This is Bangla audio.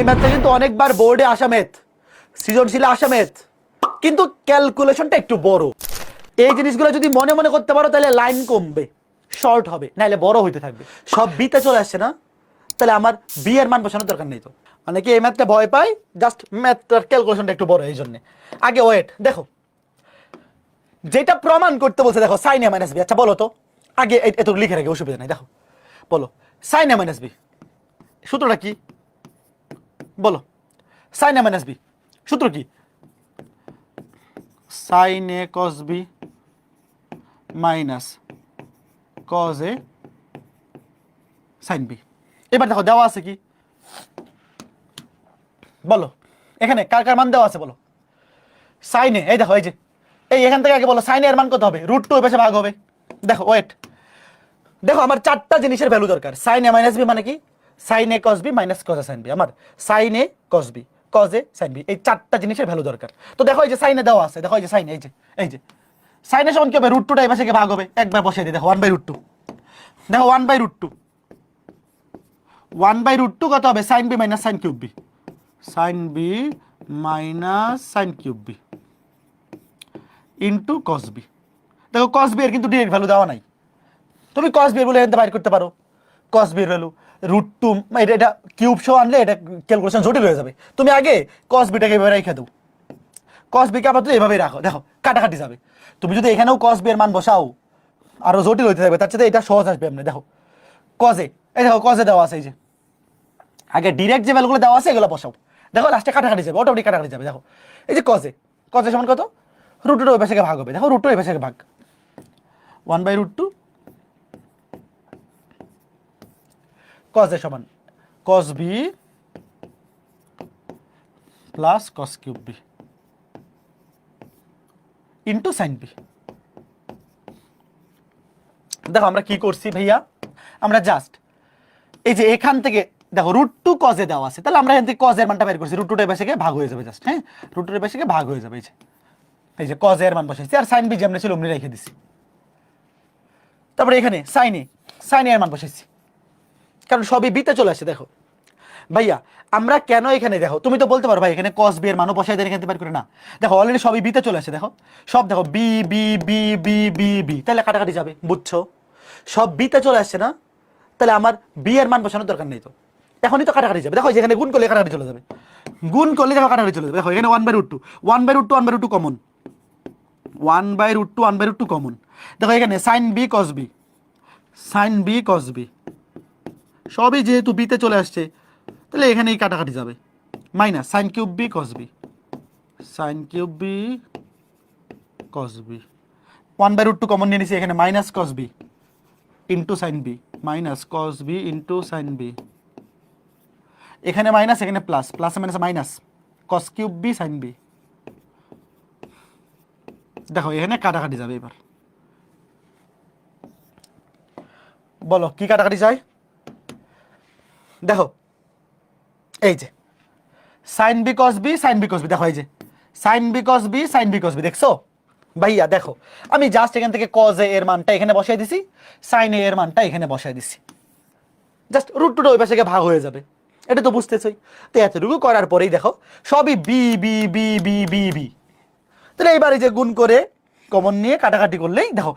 এই কিন্তু অনেকবার বোর্ডে সৃজনশীলে কিন্তু ক্যালকুলেশনটা একটু বড়। এই জিনিসগুলো যদি মনে মনে করতে পারো, তাহলে লাইন কমবে শর্ট হবে, নাহলে বড় হইতে থাকবে। সব বিতে চলে আসছে না, তাহলে আমার মান বসানোর দরকার নেই তো। এই ম্যাথটা ভয় জাস্ট ম্যাথটার ক্যালকুলেশনটা একটু বড়, এই আগে ওয়েট দেখো। যেটা প্রমাণ করতে বলছে, দেখো সাইন এ মাইনাস বি আচ্ছা বলো তো। আগে এত লিখে রাখি, অসুবিধা নাই, দেখো। বলো সাইন এ মাইনাস বি সূত্রটা কি? বলো। Sine A minus B. সূত্র কি? Sine A cos B minus cos A sine B. এবার দেখো দেওয়া আছে কি? বলো। এখানে কার কার মান দেওয়া আছে বলো? সাইনে এই দেখো এই যে। এই এখান থেকে আগে বলো সাইনে এর মান কত হবে? রুট টু পাশে ভাগ হবে। দেখো ওয়েট। দেখো আমার চারটা জিনিসের ভ্যালু দরকার। সাইন এ মাইনাস বি মানে কি? Sine A cos B minus cos A sine B আমার sine A cos B cos A sine B এই চারটা জিনিসের ভ্যালু দরকার। তো দেখো এই যে সাইনে দেওয়া আছে, দেখো এই যে সাইনে, এই যে এই যে। সাইনে সমান কি হবে? রুট টুটা গিয়ে ভাগ হবে। একবার বসিয়ে দিই, দেখো ওয়ান বাই রুট টু দেখো one by root two one by root two কত হবে? Sine B minus sine cube B sine B minus sine cube B into cos B দেখো কস বি এর কিন্তু ডিরেক্ট ভ্যালু দেওয়া নাই। তুমি কস বি এর বলে বাইর করতে পারো। কস বি এর ভ্যালু রুট টু এটা এটা কিউব শো আনলে এটা ক্যালকুলেশন জটিল হয়ে যাবে। তুমি আগে কস বিটাকে এভাবে রেখে দাও। কস বিকে তুমি এভাবেই রাখো। দেখো, কাটাকাটি যাবে। তুমি যদি এখানেও কস বি এর মান বসাও, আরও জটিল হইতে থাকবে। তার সাথে এটা সহজ আসবে আপনি দেখো কজে এই দেখো কজে দেওয়া আছে এই যে। আগে ডিরেক্ট যে ভ্যালুগুলো দেওয়া আছে, এগুলো বসাও। দেখো লাস্টে কাটাকাটি যাবে অটোমেটিক কাটাকাটি যাবে। দেখো, এই যে কজে কজে সমান কত? রুট টু ওই পাশে ভাগ হবে। দেখো রুট টু ওই পাশে ভাগ। ওয়ান বাই রুট টু কজে সমান cos B plus cos cube B into sine B দেখো আমরা কি করছি ভাইয়া? আমরা জাস্ট এই যে এখান থেকে দেখো রুট টু কজে দেওয়া আছে। তাহলে আমরা এখান থেকে কজের মানটা বের করছি। রুট টুটা পাশে ভাগ হয়ে যাবে জাস্ট হ্যাঁ? রুট টুটা পাশে ভাগ হয়ে যাবে, এই যে। এই যে কজের মান বসাইছি। আর সাইন বি যেমনি ছিল, অমনি রেখে দিছি। তারপরে এখানে সাইনে সাইনে এর মান বসাইছি। কারণ সবই বিতে চলে আসে, দেখো। ভাইয়া, আমরা কেন এখানে, দেখো, তুমি তো বলতে পারো ভাই, এখানে কস বি এর মানও বসাই দেন এখানে করে না। দেখো অলরেডি সবই বিতে চলে আসে, দেখো। সব দেখো B B B B B B তাহলে কাটাকাটি যাবে, বুঝছ? সব বিতে চলে আসছে না, তাহলে আমার বি এর মান বসানোর দরকার নেই তো। এখনই তো কাটাকাটি যাবে। দেখো যেখানে গুণ করলে কাটাকাটি চলে যাবে। গুণ করলে দেখো কাটাকাটি চলে যাবে। দেখো, এখানে one by root two one by root two one by root two common one by root two one by root two common দেখো, এখানে sine B cos B sine B cos B সবই যেহেতু বিতে চলে আসছে, তাহলে এখানেই কাটাকাটি যাবে। Minus sine cube B cos B sine cube B cos B one by root two common নিয়ে নিছি, এখানে minus cos B into sine B minus cos B into sine B এখানে মাইনাস এখানে plus plus minus minus cos cube B sine B দেখো, এখানে কাটাকাটি যাবে এবার। বলো, কি কাটাকাটি যায় দেখো, এই যে sine B cos B sine B cos B দেখো এই যে sine B cos B sine B cos B দেখছ? ভাইয়া, দেখো, আমি জাস্ট এখান থেকে কজ এ এর মানটা এখানে বসাই দিছি সাইন এ এর মানটা এখানে বসাই দিছি। জাস্ট রুট টুটা ওই পাশে ভাগ হয়ে যাবে। এটা তো বুঝতেছই। তো এতটুকু করার পরেই দেখো, সবই B B B B B B তাহলে এইবার এই যে গুণ করে কমন নিয়ে কাটাকাটি করলেই, দেখো